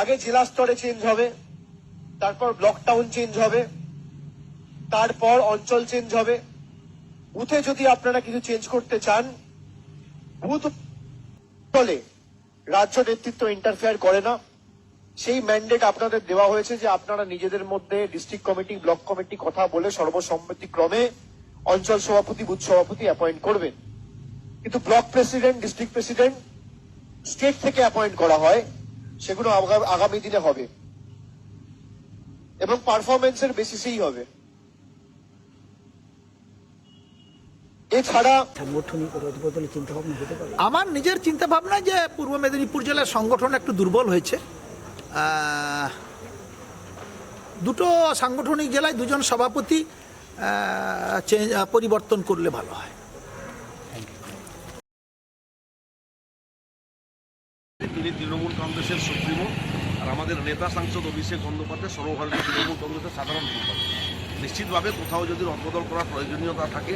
আগে জেলা স্তরে চেঞ্জ হবে, তারপর ব্লক টাউন চেঞ্জ হবে, তারপর অঞ্চল চেঞ্জ হবে। বুথে যদি আপনারা কিছু চেঞ্জ করতে চান, বুথ বলে রাজ্য নেতৃত্ব ইন্টারফেয়ার করে না। সেই ম্যান্ডেট আপনাদের দেওয়া হয়েছে যে আপনারা নিজেদের মধ্যে ডিস্ট্রিক্ট কমিটি ব্লক কমিটি কথা বলে সর্বসম্মতিক্রমে অঞ্চল সভাপতি, বুথ সভাপতি অ্যাপয়েন্ট করবেন। কিন্তু block president district president state থেকে অ্যাপয়েন্ট করা হয়। সেগুলো আগা- আগামী দিনে হবে। এবং পারফরমেন্সের বেসিসেই হবে। এছাড়া আমার নিজের চিন্তা ভাবনা যে পূর্ব মেদিনীপুর জেলার সংগঠন একটু দুর্বল হয়েছে। দুটো সাংগঠনিক জেলায় দুজন সভাপতি চেঞ্জ পরিবর্তন করলে ভালো হয়। তিনি তৃণমূল কংগ্রেসের সুপ্রিমো আর আমাদের নেতা সাংসদ অভিষেক বন্দ্যোপাধ্যায় সর্বভারতীয় তৃণমূল কংগ্রেসের সাধারণ সম্পাদক। নিশ্চিতভাবে কোথাও যদি রদবদল করার প্রয়োজনীয়তা থাকে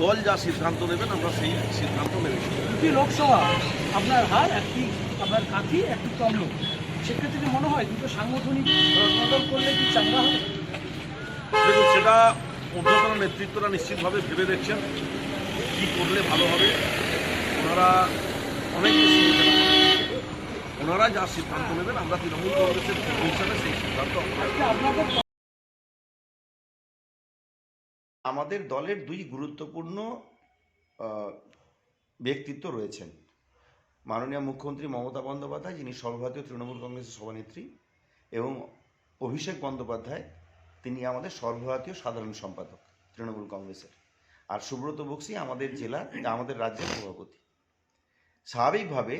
দল যা সিদ্ধান্ত নেবেন আমরা সেই সিদ্ধান্ত নেব। দুটি লোকসভা আপনার হার একটি আপনার কাঁথি একটি তমলুক সেক্ষেত্রে কি মনে হয় দুটো সাংগঠনিক বদল করলে কি চাঙ্গা হবে? দেখুন সেটা ঊর্ধ্বতন নেতৃত্বরা নিশ্চিতভাবে ভেবে দেখছেন। কি করলে ভালো হবে? ওনারা অনেক কিছু। ওনারা যা সিদ্ধান্ত নেবেন, আমরা তৃণমূল কংগ্রেসের হিসাবে সেই সিদ্ধান্ত আমাদের দলের দুই গুরুত্বপূর্ণ ব্যক্তিত্ব রয়েছেন। মাননীয় মুখ্যমন্ত্রী মমতা বন্দ্যোপাধ্যায়, যিনি সর্বভারতীয় তৃণমূল কংগ্রেসের সভানেত্রী, এবং অভিষেক বন্দ্যোপাধ্যায়, তিনি আমাদের সর্বভারতীয় সাধারণ সম্পাদক তৃণমূল কংগ্রেসের। আর সুব্রত বক্সি আমাদের জেলা, আমাদের রাজ্যের সভাপতি। স্বাভাবিকভাবে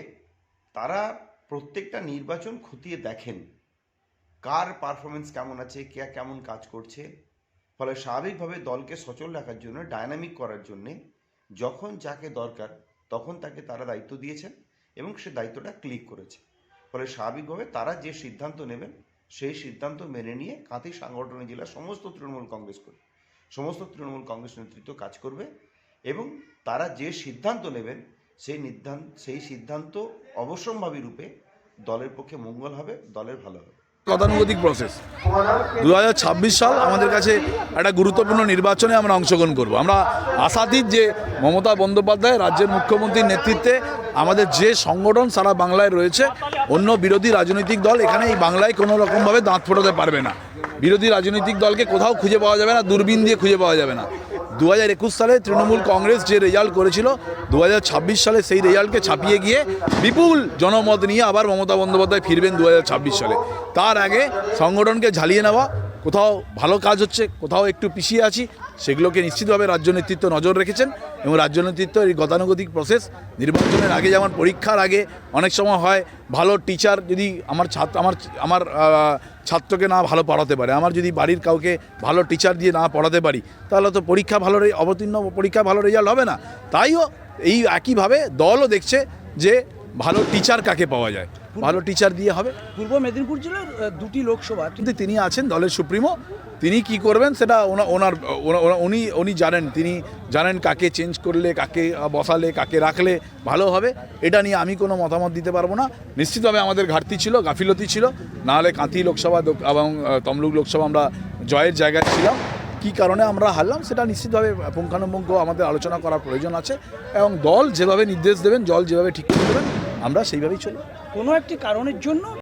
তারা প্রত্যেকটা নির্বাচন খতিয়ে দেখেন। কার পারফরমেন্স কেমন আছে, কে কেমন কাজ করছে? ফলে স্বাভাবিকভাবে দলকে সচল রাখার জন্য ডায়নামিক করার জন্যে যখন যাকে দরকার, তখন তাকে তারা দায়িত্ব দিয়েছেন এবং সে দায়িত্বটা ক্লিক করেছে। ফলে স্বাভাবিকভাবে তারা যে সিদ্ধান্ত নেবেন, সেই সিদ্ধান্ত মেনে নিয়ে কাঁথি সাংগঠনিক জেলার সমস্ত তৃণমূল কংগ্রেস করে। সমস্ত তৃণমূল কংগ্রেস নেতৃত্ব কাজ করবে এবং তারা যে সিদ্ধান্ত নেবেন সেই নির্ধান সেই সিদ্ধান্ত অবশ্যম্ভাবী রূপে দলের পক্ষে মঙ্গল হবে, দলের ভালো হবে। গতানুগতিক প্রসেস দু হাজার ছাব্বিশ সাল আমাদের কাছে একটা গুরুত্বপূর্ণ নির্বাচনে আমরা অংশগ্রহণ করব। আমরা আশাতীত যে মমতা বন্দ্যোপাধ্যায় রাজ্যের মুখ্যমন্ত্রীর নেতৃত্বে আমাদের যে সংগঠন সারা বাংলায় রয়েছে, অন্য বিরোধী রাজনৈতিক দল এখানে এই বাংলায় কোনো রকমভাবে দাঁত ফোটাতে পারবে না। বিরোধী রাজনৈতিক দলকে কোথাও খুঁজে পাওয়া যাবে না, দূরবীন দিয়ে খুঁজে পাওয়া যাবে না। দু হাজার একুশ সালে তৃণমূল কংগ্রেস যে রেজাল্ট করেছিল দু হাজার ছাব্বিশ সালে সেই রেজাল্টকে ছাপিয়ে গিয়ে বিপুল জনমত নিয়ে আবার মমতা বন্দ্যোপাধ্যায় ফিরবেন দু হাজার ছাব্বিশ সালে। তার আগে সংগঠনকে ঝালিয়ে নেওয়া কোথাও ভালো কাজ হচ্ছে, কোথাও একটু পিছিয়ে আছি, সেগুলোকে নিশ্চিতভাবে রাজ্য নেতৃত্ব নজর রেখেছেন এবং রাজ্য নেতৃত্ব এই গতানুগতিক প্রসেস নির্বাচনের আগে যেমন পরীক্ষার আগে অনেক সময় হয়, ভালো টিচার যদি আমার ছাত্র, আমার আমার ছাত্রকে না ভালো পড়াতে পারে, আমার যদি বাড়ির কাউকে ভালো টিচার দিয়ে না পড়াতে পারি, তাহলে তো পরীক্ষা ভালো অবতীর্ণ পরীক্ষা ভালো রেজাল্ট হবে না। তাইও এই একইভাবে দলও দেখছে যে ভালো টিচার কাকে পাওয়া যায়। ভালো টিচার দিয়ে হবে। পূর্ব মেদিনীপুর জেলার দুটি লোকসভা। কিন্তু তিনি আছেন দলের সুপ্রিমো। তিনি কি করবেন সেটা ওনা- ওনার ওনা- ওনা- উনি উনি জানেন। তিনি জানেন কাকে চেঞ্জ করলে কাকে বসালে কাকে রাখলে ভালো হবে। এটা নিয়ে আমি কোনো মতামত দিতে পারব না। নিশ্চিতভাবে আমাদের ঘাটতি ছিল গাফিলতি ছিল। নাহলে কাঁথি লোকসভা এবং তমলুক লোকসভা আমরা জয়ের জায়গায় ছিলাম। কী কারণে আমরা হারলাম সেটা নিশ্চিতভাবে পুঙ্খানুপুঙ্খ আমাদের আলোচনা করার প্রয়োজন আছে। এবং দল যেভাবে নির্দেশ দেবেন জল যেভাবে ঠিক করে দেবেন আমরা সেইভাবেই চলি। কোনো একটি কারণের জন্য